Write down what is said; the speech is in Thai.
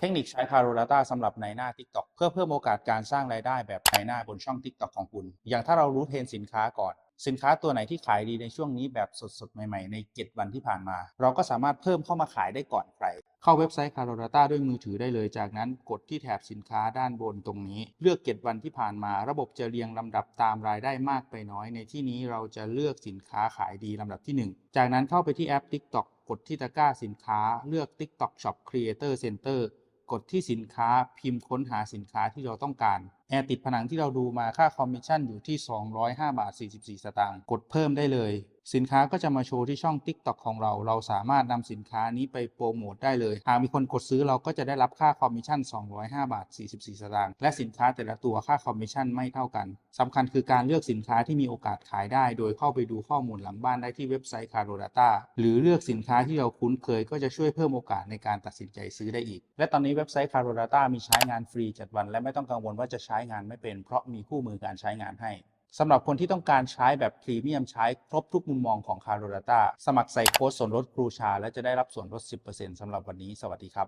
เทคนิคใช้ c a r o l a t a สำหรับในหน้า TikTok เพื่อเพิ่มโอกาสการสร้างรายได้แบบในหน้าบนช่อง TikTok ของคุณ อย่างถ้าเรารู้เทรนสินค้าก่อน สินค้าตัวไหนที่ขายดีในช่วงนี้แบบสดๆ ใหม่ๆ ใน 7 วันที่ผ่านมา เราก็สามารถเพิ่มเข้ามาขายได้ก่อนใคร เข้าเว็บไซต์ c a r o l a t a ด้วยมือถือได้เลย จากนั้นกดที่แถบสินค้าด้านบนตรงนี้ เลือก 7 วันที่ผ่านมา ระบบจะเรียงลำดับตามรายได้มากไปน้อย ในที่นี้เราจะเลือกสินค้าขายดีลำดับที่ 1 จากนั้นเข้าไปที่แอป TikTok กดที่ตะกร้าสินค้า เลือก TikTok Shop Creator Center กดที่สินค้าพิมพ์ค้นหาสินค้าที่เราต้องการแอร์ติดผนังที่เราดูมาค่าคอมมิชชั่นอยู่ที่ 205 บาท 44 สตางค์กดเพิ่มได้เลย สินค้าก็จะมาโชว์ที่ช่อง TikTok ของเรา เราสามารถนำสินค้านี้ไปโปรโมทได้เลย หากมีคนกดซื้อเราก็จะได้รับค่าคอมมิชชั่น 205 บาท 44 สตางค์ และสินค้าแต่ละตัวค่าคอมมิชชั่นไม่เท่ากันสำคัญคือการเลือกสินค้าที่มีโอกาสขายได้ โดยเข้าไปดูข้อมูลหลังบ้านได้ที่เว็บไซต์ Caro Data หรือเลือกสินค้าที่เราคุ้นเคยก็จะช่วยเพิ่มโอกาสในการตัดสินใจซื้อได้อีก และตอนนี้เว็บไซต์ Caro Data มีใช้งานฟรี7วัน และไม่ต้องกังวลว่าจะใช้งานไม่เป็น เพราะมีคู่มือการใช้งานให้ สำหรับคนที่ต้องการใช้แบบพรีเมียมใช้ครบทุกมุมมองของ Caro Data สมัครใส่โค้ดส่วนลดครูชา และจะได้รับส่วนลด 10%สำหรับวันนี้ สวัสดีครับ